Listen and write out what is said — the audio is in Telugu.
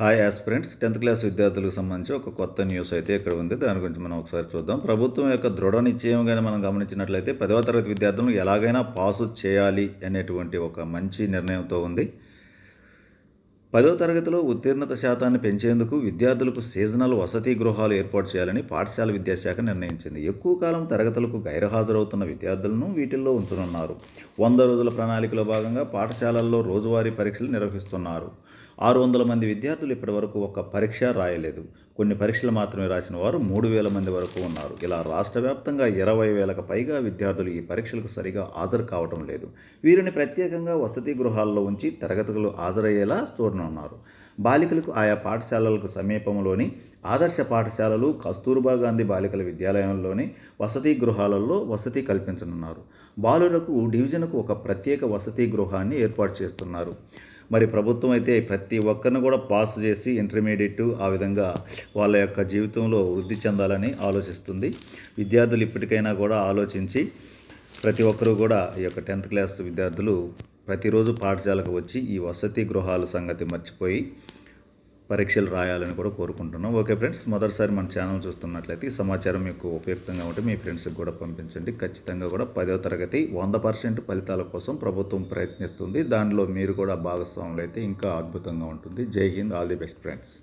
హాయ్ ఆస్పిరెంట్స్ టెన్త్ క్లాస్ విద్యార్థులకు సంబంధించి ఒక కొత్త న్యూస్ అయితే ఇక్కడ ఉంది. దాని గురించి మనం ఒకసారి చూద్దాం. ప్రభుత్వం యొక్క దృఢ నిశ్చయంగానే మనం గమనించినట్లయితే పదవ తరగతి విద్యార్థులను ఎలాగైనా పాసు చేయాలి అనేటువంటి ఒక మంచి నిర్ణయంతో ఉంది. పదవ తరగతిలో ఉత్తీర్ణత శాతాన్ని పెంచేందుకు విద్యార్థులకు సీజనల్ వసతి గృహాలు ఏర్పాటు చేయాలని పాఠశాల విద్యాశాఖ నిర్ణయించింది. ఎక్కువ కాలం తరగతులకు గైర్హాజరవుతున్న విద్యార్థులను వీటిల్లో ఉంచనున్నారు. వంద రోజుల ప్రణాళికలో భాగంగా పాఠశాలల్లో రోజువారీ పరీక్షలు నిర్వహిస్తున్నారు. ఆరు వందల మంది విద్యార్థులు ఇప్పటివరకు ఒక పరీక్ష రాయలేదు. కొన్ని పరీక్షలు మాత్రమే రాసిన వారు మూడు వేల మంది వరకు ఉన్నారు. ఇలా రాష్ట్ర వ్యాప్తంగా ఇరవై వేలకు పైగా విద్యార్థులు ఈ పరీక్షలకు సరిగా హాజరు కావటం లేదు. వీరిని ప్రత్యేకంగా వసతి గృహాల్లో ఉంచి తరగతులు హాజరయ్యేలా చూడనున్నారు. బాలికలకు ఆయా పాఠశాలలకు సమీపంలోని ఆదర్శ పాఠశాలలు కస్తూర్బా గాంధీ బాలికల విద్యాలయంలోని వసతి గృహాలలో వసతి కల్పించనున్నారు. బాలులకు డివిజన్కు ఒక ప్రత్యేక వసతి గృహాన్ని ఏర్పాటు చేస్తున్నారు. మరి ప్రభుత్వం అయితే ప్రతి ఒక్కరిని కూడా పాస్ చేసి ఇంటర్మీడియట్ ఆ విధంగా వాళ్ళ యొక్క జీవితంలో వృద్ధి చెందాలని ఆలోచిస్తుంది. విద్యార్థులు ఇప్పటికైనా కూడా ఆలోచించి ప్రతి ఒక్కరూ కూడా ఈ యొక్క టెన్త్ క్లాస్ విద్యార్థులు ప్రతిరోజు పాఠశాలకు వచ్చి ఈ వసతి గృహాల సంగతి మర్చిపోయి పరీక్షలు రాయాలని కూడా కోరుకుంటున్నాం. ఓకే ఫ్రెండ్స్ మొదటిసారి మన ఛానల్ చూస్తున్నట్లయితే ఈ సమాచారం మీకు ఉపయుక్తంగా ఉంటే మీ ఫ్రెండ్స్కి కూడా పంపించండి. ఖచ్చితంగా కూడా పదవ తరగతి వంద పర్సెంట్ ఫలితాల కోసం ప్రభుత్వం ప్రయత్నిస్తుంది. దానిలో మీరు కూడా భాగస్వాములు అయితే ఇంకా అద్భుతంగా ఉంటుంది. Jai Hind all the best friends.